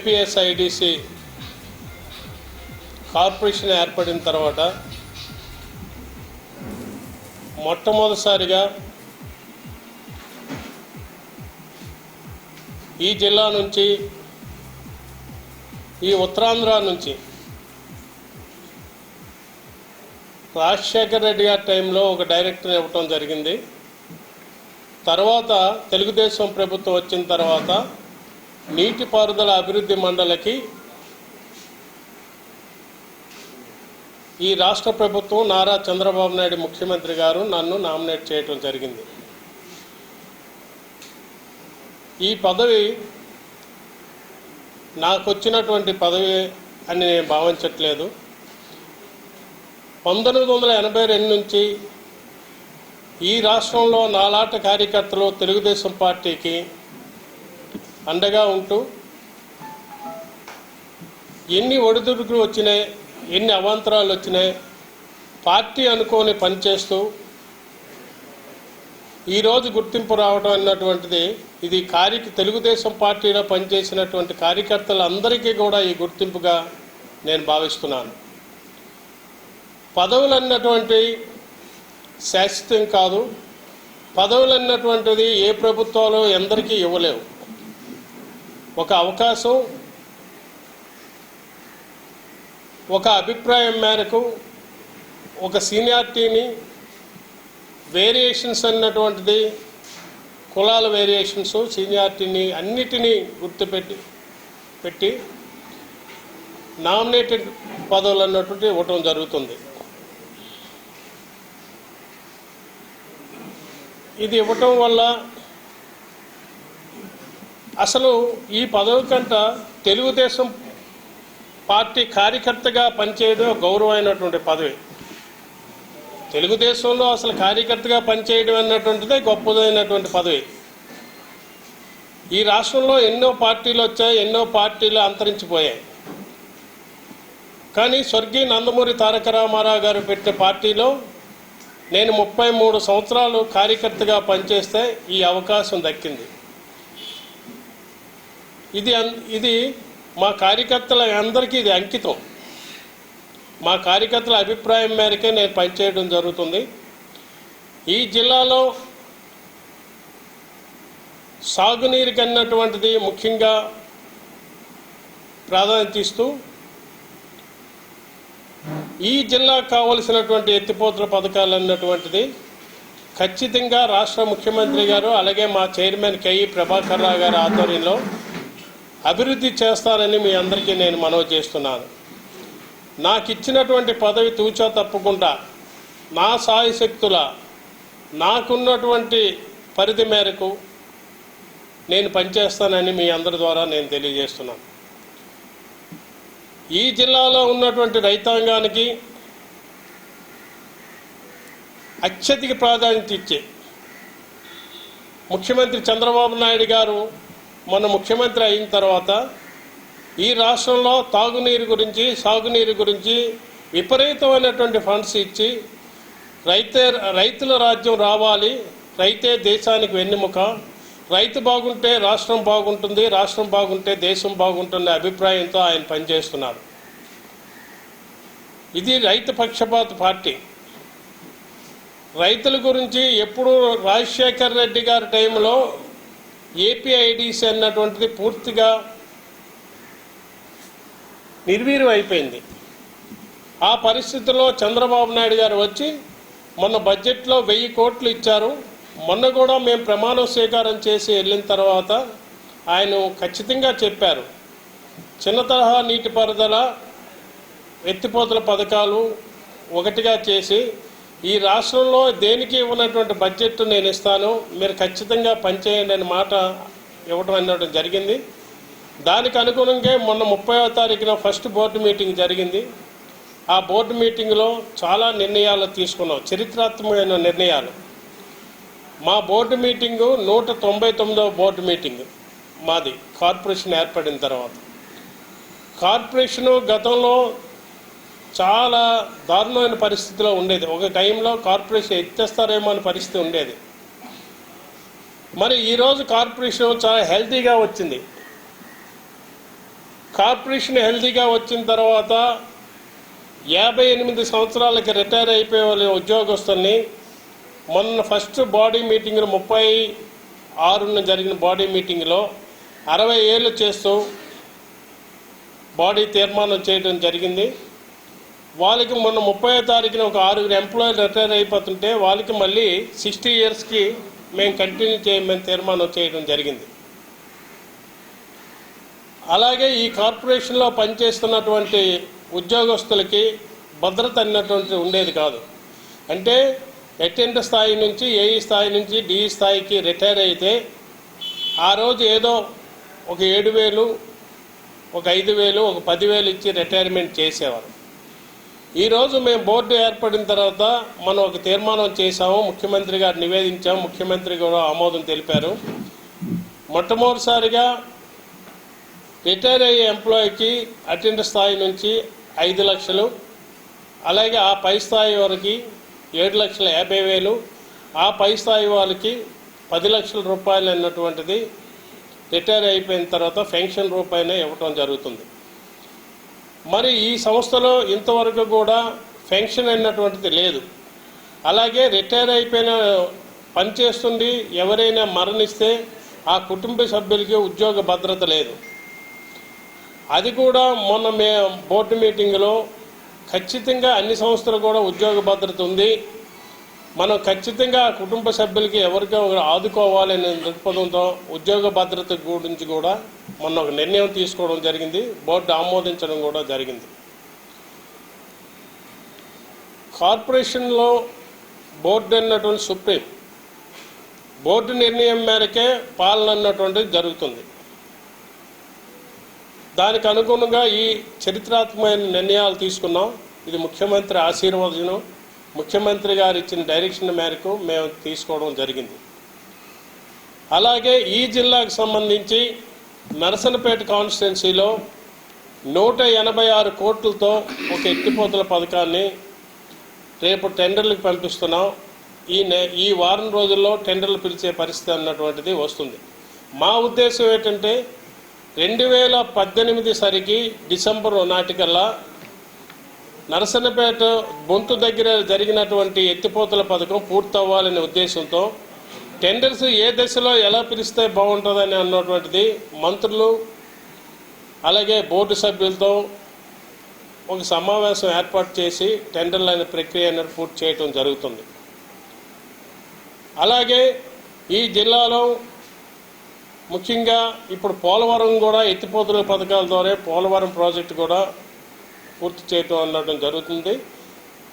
ఏపీఎస్ఐడిసి corporation ఏర్పడిన తర్వాత మొట్టమొదటిసారిగా ఈ జిల్లా నుంచి ఈ ఉత్తరాంధ్ర నుంచి రాజశేఖర్ రెడ్డి గారి టైంలో ఒక డైరెక్టర్ ఇవ్వటం జరిగింది. తర్వాత తెలుగుదేశం ప్రభుత్వం వచ్చిన తర్వాత నీటిపారుదల అభివృద్ధి మండలికి ఈ రాష్ట్ర ప్రభుత్వం నారా చంద్రబాబు నాయుడు ముఖ్యమంత్రి గారు నన్ను నామినేట్ చేయటం జరిగింది. ఈ పదవి నాకు వచ్చినటువంటి పదవి అని నేను భావించట్లేదు. పంతొమ్మిది వందల ఎనభై రెండు నుంచి ఈ రాష్ట్రంలో నాలాట కార్యకర్తలు తెలుగుదేశం పార్టీకి అండగా ఉంటూ ఎన్ని ఒడిదుడుకులు వచ్చినాయి ఎన్ని అవాంతరాలు వచ్చినాయి పార్టీ అనుకోని పనిచేస్తూ ఈరోజు గుర్తింపు రావడం అన్నటువంటిది ఇది కార్య తెలుగుదేశం పార్టీలో పనిచేసినటువంటి కార్యకర్తలందరికీ కూడా ఈ గుర్తింపుగా నేను భావిస్తున్నాను. పదవులు అన్నటువంటి శాశ్వతం కాదు పదవులు అన్నటువంటిది ఏ ప్రభుత్వాలు ఎందరికీ ఇవ్వలేవు. ఒక అవకాశం ఒక అభిప్రాయం మేరకు ఒక సీనియారిటీని వేరియేషన్స్ అన్నటువంటిది కులాల వేరియేషన్స్ సీనియారిటీని అన్నిటినీ గుర్తుపెట్టి పెట్టి నామినేటెడ్ పదవులు అన్నటువంటి ఇవ్వటం జరుగుతుంది. ఇది ఇవ్వటం వల్ల అసలు ఈ పదవి కంట తెలుగుదేశం పార్టీ కార్యకర్తగా పనిచేయడం గౌరవమైనటువంటి పదవి. తెలుగుదేశంలో అసలు కార్యకర్తగా పనిచేయడం అన్నటువంటిదే గొప్పదైనటువంటి పదవి. ఈ రాష్ట్రంలో ఎన్నో పార్టీలు వచ్చాయి ఎన్నో పార్టీలు అంతరించిపోయాయి. కానీ స్వర్గీయ నందమూరి తారక రామారావు గారు పెట్టిన పార్టీలో నేను ముప్పై మూడు సంవత్సరాలు కార్యకర్తగా పనిచేస్తే ఈ అవకాశం దక్కింది. ఇది అన్- ఇది మా కార్యకర్తల అందరికీ ఇది అంకితం. మా కార్యకర్తల అభిప్రాయం మేరకే నేను పనిచేయడం జరుగుతుంది. ఈ జిల్లాలో సాగునీరుకి అన్నటువంటిది ముఖ్యంగా ప్రాధాన్యత ఇస్తూ ఈ జిల్లాకు కావలసినటువంటి ఎత్తిపోతల పథకాలు అన్నటువంటిది ఖచ్చితంగా రాష్ట్ర ముఖ్యమంత్రి గారు అలాగే మా చైర్మన్ కేఈ ప్రభాకర్ రావు గారి ఆధ్వర్యంలో అభివృద్ధి చేస్తానని మీ అందరికీ నేను మనవి చేస్తున్నాను. నాకు ఇచ్చినటువంటి పదవి తూచా తప్పకుండా నా సాయశక్తుల నాకున్నటువంటి పరిధి మేరకు నేను పనిచేస్తానని మీ అందరి ద్వారా నేను తెలియజేస్తున్నాను. ఈ జిల్లాలో ఉన్నటువంటి రైతాంగానికి అత్యధిక ప్రాధాన్యత ఇచ్చే ముఖ్యమంత్రి చంద్రబాబు నాయుడు గారు మన ముఖ్యమంత్రి అయిన తర్వాత ఈ రాష్ట్రంలో తాగునీరు గురించి సాగునీరు గురించి విపరీతమైనటువంటి ఫండ్స్ ఇచ్చి రైతే రైతుల రాజ్యం రావాలి. రైతే దేశానికి వెన్నెముక. రైతు బాగుంటే రాష్ట్రం బాగుంటుంది రాష్ట్రం బాగుంటే దేశం బాగుంటుంది అభిప్రాయంతో ఆయన పనిచేస్తున్నారు. ఇది రైతు పక్షపాత పార్టీ. రైతుల గురించి ఎప్పుడు రాజశేఖర్ రెడ్డి గారి టైంలో ఏపీఐడిసి అన్నటువంటిది పూర్తిగా నిర్వీర్యం అయిపోయింది. ఆ పరిస్థితుల్లో చంద్రబాబు నాయుడు గారు వచ్చి మొన్న బడ్జెట్లో వెయ్యి కోట్లు ఇచ్చారు. మొన్న కూడా మేము ప్రమాణ స్వీకారం చేసి వెళ్ళిన తర్వాత ఆయన ఖచ్చితంగా చెప్పారు. చిన్న తరహా నీటిపారుదల ఎత్తిపోతల పథకాలు ఒకటిగా చేసి ఈ రాష్ట్రంలో దేనికి ఇవ్వనటువంటి బడ్జెట్ నేను ఇస్తాను మీరు ఖచ్చితంగా పనిచేయండి అనే మాట ఇవ్వడం అనడం జరిగింది. దానికి అనుగుణంగా మొన్న ముప్పైవ తారీఖున ఫస్ట్ బోర్డు మీటింగ్ జరిగింది. ఆ బోర్డు మీటింగ్లో చాలా నిర్ణయాలు తీసుకున్నాం చరిత్రాత్మకమైన నిర్ణయాలు. మా బోర్డు మీటింగు నూట తొంభై తొమ్మిదవ బోర్డు మీటింగ్ మాది. కార్పొరేషన్ ఏర్పడిన తర్వాత. కార్పొరేషను గతంలో చాలా దారుణమైన పరిస్థితిలో ఉండేది. ఒక టైంలో కార్పొరేషన్ ఎత్తేస్తారేమో అనే పరిస్థితి ఉండేది. మరి ఈరోజు కార్పొరేషన్ చాలా హెల్తీగా వచ్చింది. కార్పొరేషన్ హెల్తీగా వచ్చిన తర్వాత యాభై ఎనిమిది సంవత్సరాలకి రిటైర్ అయిపోయే వాళ్ళ ఉద్యోగస్తుల్ని మొన్న ఫస్ట్ బాడీ మీటింగ్ ముప్పై ఆరున జరిగిన బాడీ మీటింగ్లో అరవై ఏళ్ళు చేస్తూ బాడీ తీర్మానం చేయడం జరిగింది. వాళ్ళకి మొన్న ముప్పై తారీఖున ఒక ఆరుగురు ఎంప్లాయీ రిటైర్ అయిపోతుంటే వాళ్ళకి మళ్ళీ సిక్స్టీ ఇయర్స్కి మేము కంటిన్యూ చేయమని తీర్మానం చేయడం జరిగింది. అలాగే ఈ కార్పొరేషన్లో పనిచేస్తున్నటువంటి ఉద్యోగస్తులకి భద్రత అన్నటువంటి ఉండేది కాదు. అంటే అటెండ్ స్థాయి నుంచి ఏఈ స్థాయి నుంచి డిఈ స్థాయికి రిటైర్ అయితే ఆ రోజు ఏదో ఒక ఏడు వేలు ఒక ఐదు వేలు ఒక పదివేలు ఇచ్చి రిటైర్మెంట్ చేసేవారు. ఈరోజు మేము బోర్డు ఏర్పడిన తర్వాత మనం ఒక తీర్మానం చేశాము ముఖ్యమంత్రి గారు నివేదించాము ముఖ్యమంత్రి కూడా ఆమోదం తెలిపారు. మొట్టమొదటిసారిగా రిటైర్ అయ్యే ఎంప్లాయీకి అటెండ్ స్థాయి నుంచి ఐదు లక్షలు అలాగే ఆ పై స్థాయి వారికి ఏడు లక్షల యాభై వేలు ఆ పై స్థాయి వాళ్ళకి పది లక్షల రూపాయలు అన్నటువంటిది రిటైర్ అయిపోయిన తర్వాత పెన్షన్ రూపాయనే ఇవ్వటం జరుగుతుంది. మరి ఈ సంస్థలో ఇంతవరకు కూడా పెన్షన్ అన్నటువంటిది లేదు. అలాగే రిటైర్ అయిపోయిన పనిచేస్తుంది ఎవరైనా మరణిస్తే ఆ కుటుంబ సభ్యులకి ఉద్యోగ భద్రత లేదు. అది కూడా మొన్న మే బోర్డు మీటింగ్లో ఖచ్చితంగా అన్ని సంస్థలు కూడా ఉద్యోగ భద్రత ఉంది. మనం ఖచ్చితంగా కుటుంబ సభ్యులకి ఎవరికో ఒకరు ఆదుకోవాలనే దృక్పథంతో ఉద్యోగ భద్రత గురించి కూడా మొన్న ఒక నిర్ణయం తీసుకోవడం జరిగింది. బోర్డు ఆమోదించడం కూడా జరిగింది. కార్పొరేషన్లో బోర్డు అన్నటువంటి సుప్రీం బోర్డు నిర్ణయం మేరకే పాలన అన్నటువంటిది జరుగుతుంది. దానికి అనుగుణంగా ఈ చరిత్రాత్మకమైన నిర్ణయాలు తీసుకున్నాం. ఇది ముఖ్యమంత్రి ఆశీర్వచనం. ముఖ్యమంత్రి గారు ఇచ్చిన డైరెక్షన్ మేరకు మేము తీసుకోవడం జరిగింది. అలాగే ఈ జిల్లాకు సంబంధించి నరసనపేట కాన్స్టిట్యున్సీలో నూట ఎనభై ఆరు కోట్లతో ఒక ఎత్తిపోతల పథకాన్ని రేపు టెండర్లకు పంపిస్తున్నాం. ఈ నె ఈ వారం రోజుల్లో టెండర్లు పిలిచే పరిస్థితి అన్నటువంటిది వస్తుంది. మా ఉద్దేశం ఏంటంటే రెండు వేల పద్దెనిమిది సరికి డిసెంబర్ నాటికల్లా నరసన్నపేట బొంతు దగ్గర జరిగినటువంటి ఎత్తిపోతల పథకం పూర్తవ్వాలనే ఉద్దేశంతో టెండర్స్ ఏ దశలో ఎలా పిలిస్తే బాగుంటుందని అన్నటువంటిది మంత్రులు అలాగే బోర్డు సభ్యులతో ఒక సమావేశం ఏర్పాటు చేసి టెండర్లు అనే ప్రక్రియ అనేది పూర్తి చేయటం జరుగుతుంది. అలాగే ఈ జిల్లాలో ముఖ్యంగా ఇప్పుడు పోలవరం కూడా ఎత్తిపోతల పథకాల ద్వారా పోలవరం ప్రాజెక్టు కూడా పూర్తి చేయటం అనడం జరుగుతుంది.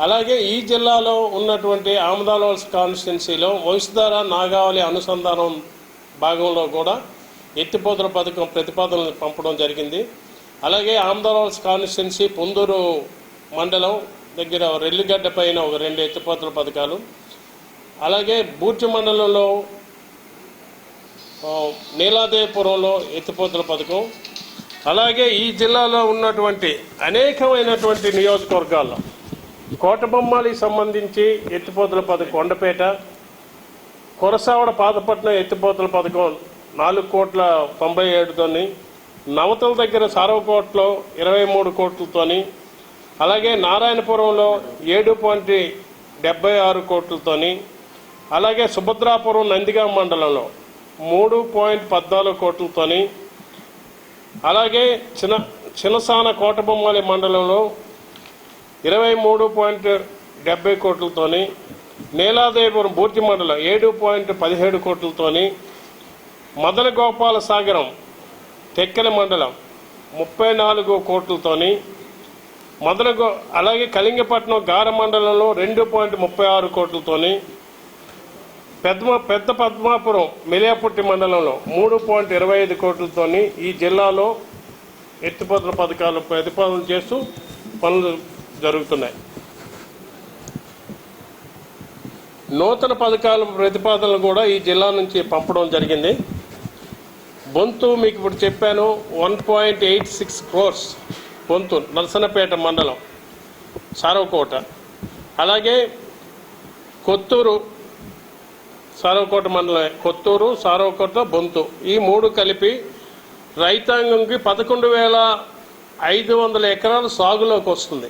అలాగే ఈ జిల్లాలో ఉన్నటువంటి ఆమదాలవలస కాన్స్టిట్యున్సీలో వంశధార నాగావళి అనుసంధానం భాగంలో కూడా ఎత్తిపోతల పథకం ప్రతిపాదనలు పంపడం జరిగింది. అలాగే ఆమదాలవలస కాన్స్టిట్యున్సీ పొందూరు మండలం దగ్గర రెల్లిగడ్డ పైన ఒక రెండు ఎత్తిపోతల పథకాలు. అలాగే బూర్చి మండలంలో నీలాదేవపురంలో ఎత్తిపోతల పథకం. అలాగే ఈ జిల్లాలో ఉన్నటువంటి అనేకమైనటువంటి నియోజకవర్గాల్లో కోటబొమ్మాలి సంబంధించి ఎత్తిపోతల పథకం కొండపేట కొరసావడ పాతపట్నం ఎత్తిపోతల పథకం నాలుగు కోట్ల తొంభై ఏడుతోని నవతల దగ్గర సారవకోటలో ఇరవై మూడు కోట్లతోని అలాగే నారాయణపురంలో ఏడు పాయింట్ డెబ్బై ఆరు కోట్లతోని అలాగే సుభద్రాపురం నందిగా మండలంలో మూడు పాయింట్ పద్నాలుగు కోట్లతోని అలాగే చిన్న చిన్నసాన కోటబొమ్మాలి మండలంలో ఇరవై మూడు పాయింట్ డెబ్బై కోట్లతోని నీలాదేవిపురం బూర్తి మండలం ఏడు పాయింట్ పదిహేడు కోట్లతోని మదన గోపాల సాగరం తెక్కల మండలం ముప్పై నాలుగు కోట్లతోని మదన గో అలాగే కళింగపట్నం గార మండలంలో రెండు పాయింట్ ముప్పై ఆరు కోట్లతోని పెద్ద పెద్ద పద్మాపురం మెలియాపుట్టి మండలంలో మూడు పాయింట్ ఇరవై ఐదు కోట్లతోని ఈ జిల్లాలో ఎత్తిపోతల పథకాలు ప్రతిపాదన చేస్తూ పనులు జరుగుతున్నాయి. నూతన పథకాల ప్రతిపాదనలు కూడా ఈ జిల్లా నుంచి పంపడం జరిగింది. బొంతు మీకు ఇప్పుడు చెప్పాను one point eight six crores Bonthu Narasannapeta మండలం సారవకోట. అలాగే కొత్తూరు సారవకోట మండలం కొత్తూరు సారవకోట బొంతు. ఈ మూడు కలిపి రైతాంగంకి పదకొండు వేల ఐదు వందల ఎకరాలు సాగులోకి వస్తుంది.